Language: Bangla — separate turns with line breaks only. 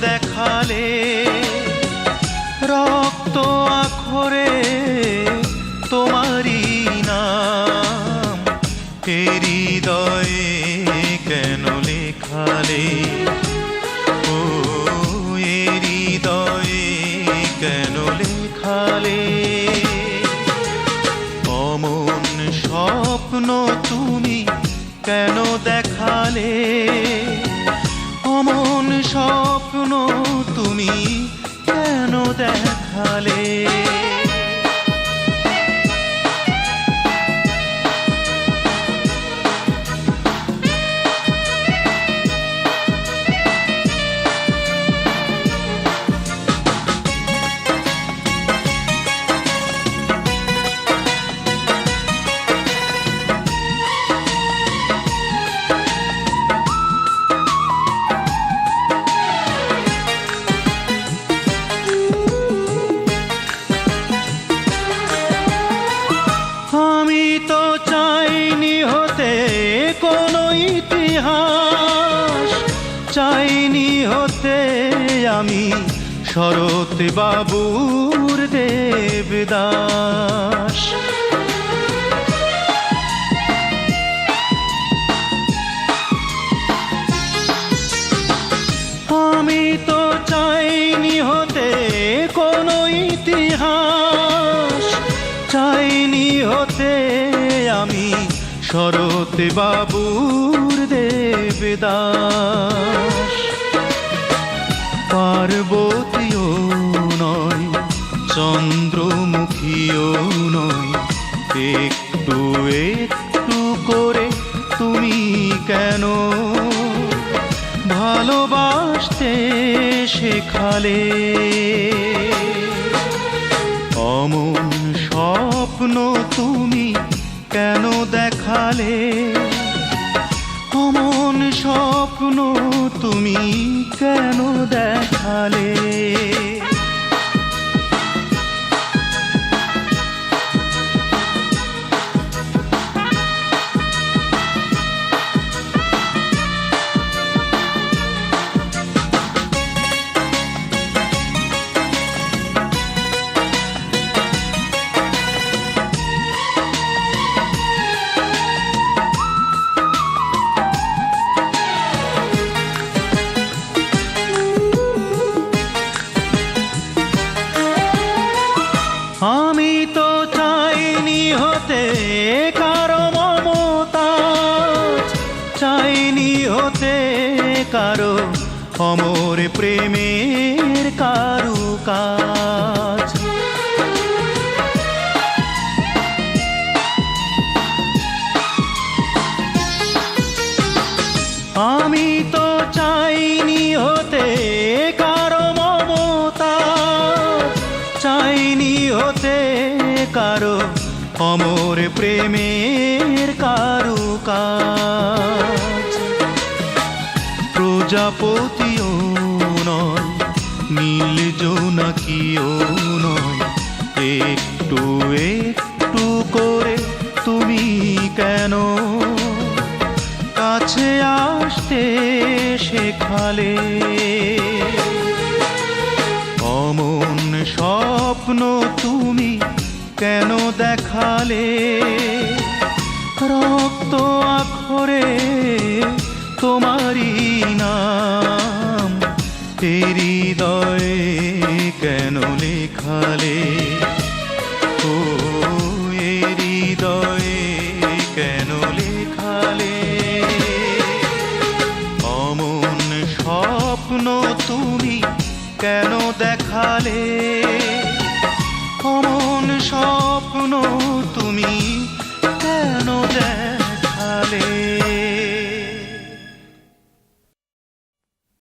দেখালে রক্ত আখরে তোমারই নাম। হৃদয়ে কেন লেখালে? ও হৃদয়ে কেন লেখালে? অমন স্বপ্ন তুমি কেন দেখালে? তুমি কেন দেখালে? চাইনি হতে আমি শরৎ বাবুর দেবদাস শরৎ বাবুর দেবদাস। পার্বতীও নয়, চন্দ্রমুখীও নয়। একটু একটু করে তুমি কেন ভালোবাসতে শেখালে? অমন স্বপ্ন তুমি দেখালে অমন স্বপ্ন তুমি কেন দেখালে? চাইনি হতে কারও মমতা চাইনি হতে কারও অমর প্রেমের কারু কাজ অমর প্রেমের কারু কাজ প্রজাপতিও নয়, নীল জোনাকিও নয়, একটু একটু করে তুমি কেন? কাছে আসতে শেখালে। অমন স্বপ্ন কেন দেখালে? রক্ত আখরে তোমারই নাম। হৃদয়ে কেন লেখালে? ও হৃদয়ে কেন লেখালে? অমন স্বপ্ন তুমি কেন দেখালে? স্বপ্ন তুমি কেন দেখালে?